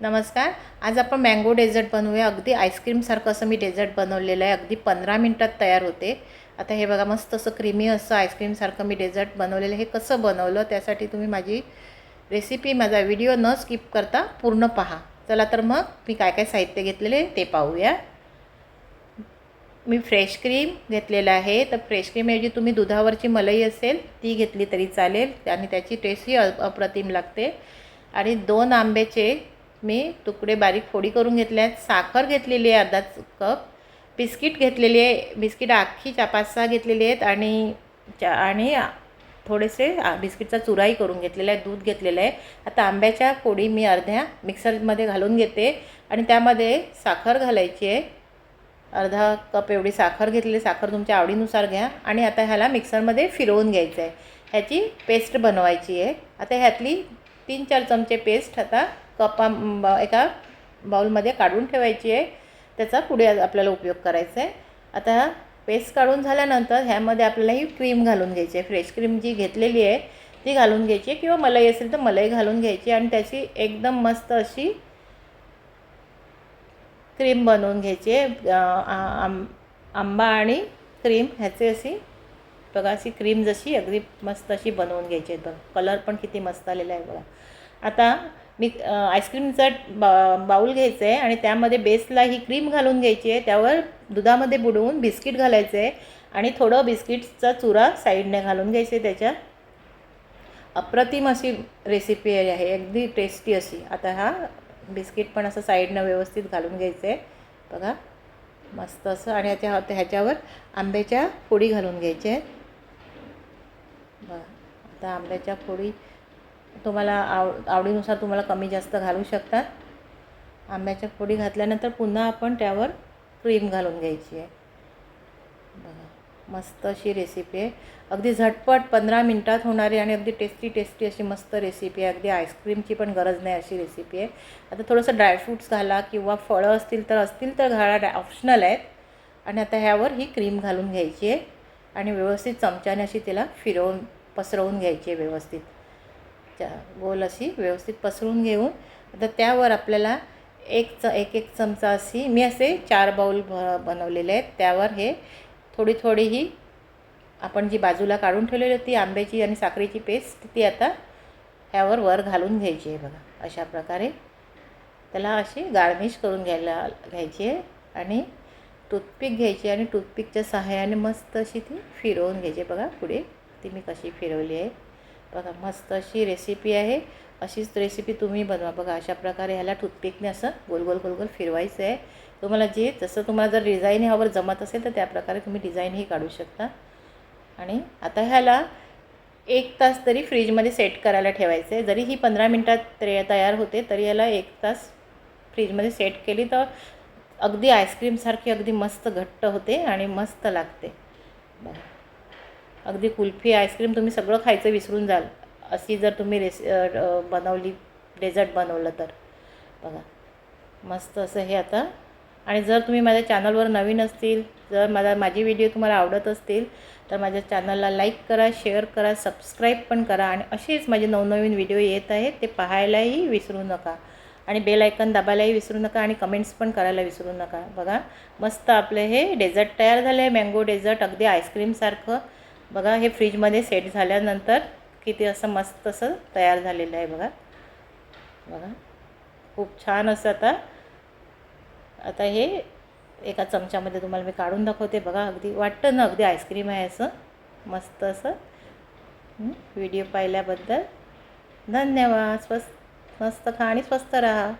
नमस्कार. आज आपण मँगो डेझर्ट बनवूया. अगदी आईस्क्रीमसारखं असं मी डेझर्ट बनवलेलं आहे. अगदी पंधरा मिनटात तयार होते. आता हे बघा मस्त असं क्रीमी असं आईस्क्रीमसारखं मी डेझर्ट बनवलेलं हे कसं बनवलं त्यासाठी तुम्ही माझी रेसिपी माझा व्हिडिओ न स्किप करता पूर्ण पहा. चला तर मग मी काय काय साहित्य घेतलेले ते पाहूया. मी फ्रेश क्रीम घेतलेलं आहे. तर फ्रेश क्रीमऐवजी तुम्ही दुधावरची मलई असेल ती घेतली तरी चालेल. आणि त्याची टेस्टही अप्रतिम लागते. आणि दोन आंब्याचे मी तुकडे बारीक फोडी करून घेतले आहेत. साखर घेतलेली आहे अर्धा कप. बिस्किट घेतलेली आहे. बिस्किट अख्खी चा पाच सहा घेतलेली आहेत आणि चा आणि थोडेसे बिस्किटचा चुराही करून घेतलेला आहे. दूध घेतलेलं आहे. आता आंब्याच्या फोडी मी अर्ध्या मिक्सरमध्ये घालून घेते आणि त्यामध्ये साखर घालायची आहे. अर्धा कप एवढी साखर घेतलेली साखर तुमच्या आवडीनुसार घ्या आणि आता ह्याला मिक्सरमध्ये फिरवून घ्यायचं आहे. ह्याची पेस्ट बनवायची आहे. आता ह्यातली तीन चार चमचे पेस्ट आता कपा ब- एका बाउलमध्ये काढून ठेवायची आहे. त्याचा पुढे आपल्याला उपयोग करायचा आहे. आता पेस्ट काढून झाल्यानंतर ह्यामध्ये आपल्याला ही क्रीम घालून घ्यायची आहे. फ्रेश क्रीम जी घेतलेली आहे ती घालून घ्यायची आहे. किंवा मलाई असेल तर मलाई घालून घ्यायची आणि त्याची एकदम मस्त अशी क्रीम बनवून घ्यायची आहे. आं- आंबा आणि क्रीम ह्याची अशी बघा अशी क्रीम जशी अगदी मस्त अशी बनवून घ्यायची आहे. बघा कलर पण किती मस्त आलेला आहे बघा. आता मी आईस्क्रीमचा बा बाऊल घ्यायचं आहे आणि त्यामध्ये बेसला ही क्रीम घालून घ्यायची आहे. त्यावर दुधामध्ये बुडवून बिस्किट घालायचं आहे आणि थोडं बिस्किटचा चुरा साईडने घालून घ्यायचं आहे त्याच्या. अप्रतिम अशी रेसिपी आहे. अगदी टेस्टी अशी. आता हा बिस्किट पण असं साईडनं व्यवस्थित घालून घ्यायचं आहे. बघा मस्त असं. आणि ह्याच्या ह्याच्यावर आंब्याच्या फोडी घालून घ्यायच्या आहेत बघा आता आंब्याच्या फोडी तुम्हाला आव आवडीनुसार तुम्हाला कमी जास्त घालू शकतात. आंब्याच्या फोडी घातल्यानंतर पुन्हा आपण त्यावर क्रीम घालून घ्यायची आहे. बघा मस्त अशी रेसिपी आहे. अगदी झटपट पंधरा मिनटात होणारी आणि अगदी टेस्टी टेस्टी अशी मस्त रेसिपी आहे. अगदी आईस्क्रीमची पण गरज नाही अशी रेसिपी आहे. आता थोडंसं ड्रायफ्रूट्स घाला किंवा फळं असतील तर असतील तर घाला ऑप्शनल आहेत. आणि आता ह्यावर ही क्रीम घालून घ्यायची आहे. आणि व्यवस्थित चमच्याने अशी तिला फिरवून पसरवून घ्यायची आहे व्यवस्थित. च्या गोल अशी व्यवस्थित पसरून घेऊन आता त्यावर आपल्याला एक च एक एक चमचा अशी मी असे चार बाऊल ब बनवलेले आहेत. त्यावर हे थोडी थोडी ही आपण जी बाजूला काढून ठेवलेली होती आंब्याची आणि साखरेची पेस्ट ती आता ह्यावर वर घालून घ्यायची आहे बघा. अशा प्रकारे त्याला अशी गार्निश करून घ्यायला घ्यायची आहे आणि टूथपिक घ्यायची आणि टूथपिकच्या सहाय्याने मस्त अशी ती फिरवून घ्यायची आहे बघा. पुढे ती मी कशी फिरवली आहे. बघा मस्त अशी रेसिपी आहे. अशीच रेसिपी तुम्ही बनवा. बघा अशा प्रकारे ह्याला टूथपिकने असं गोल गोल गोल गोल फिरवायचं आहे. तुम्हाला जे जसं तुम्हाला जर डिझाईन ह्यावर जमत असेल तर त्याप्रकारे तुम्ही डिझाईनही काढू शकता. आणि आता ह्याला एक तास तरी फ्रीजमध्ये सेट करायला ठेवायचं आहे. जरी ही पंधरा मिनटात त्रे तयार होते तरी याला एक तास फ्रीजमध्ये सेट केली तर अगदी आईस्क्रीमसारखी अगदी मस्त घट्ट होते आणि मस्त लागते. बरं अगदी कुल्फी आईस्क्रीम तुम्ही सगळं खायचं विसरून जाल. अशी जर तुम्ही रेसि बनवली डेझर्ट बनवलं तर. बघा. मस्त असं हे आता. आणि जर तुम्ही माझ्या चॅनलवर नवीन असतील जर मला माझी व्हिडिओ तुम्हाला आवडत असतील तर माझ्या चॅनलला लाईक करा शेअर करा सबस्क्राईब पण करा आणि असेच माझे नवनवीन व्हिडिओ येत आहेत ते पाहायलाही विसरू नका. आणि बेल आयकन दाबायलाही विसरू नका आणि कमेंट्स पण करायला विसरू नका. बघा. मस्त आपले हे डेझर्ट तयार झाले आहे मँगो डेझर्ट अगदी आईस्क्रीमसारखं बघा हे फ्रीजमध्ये सेट झाल्यानंतर किती असं मस्त असं तयार झालेलं आहे बघा. बघा खूप छान असं आता आता हे एका चमच्यामध्ये तुम्हाला मी काढून दाखवते बघा. अगदी वाटतं ना अगदी आईस्क्रीम आहे असं. मस्त असं. व्हिडिओ पाहिल्याबद्दल धन्यवाद. स्वस्त मस्त खा आणि स्वस्त राहा.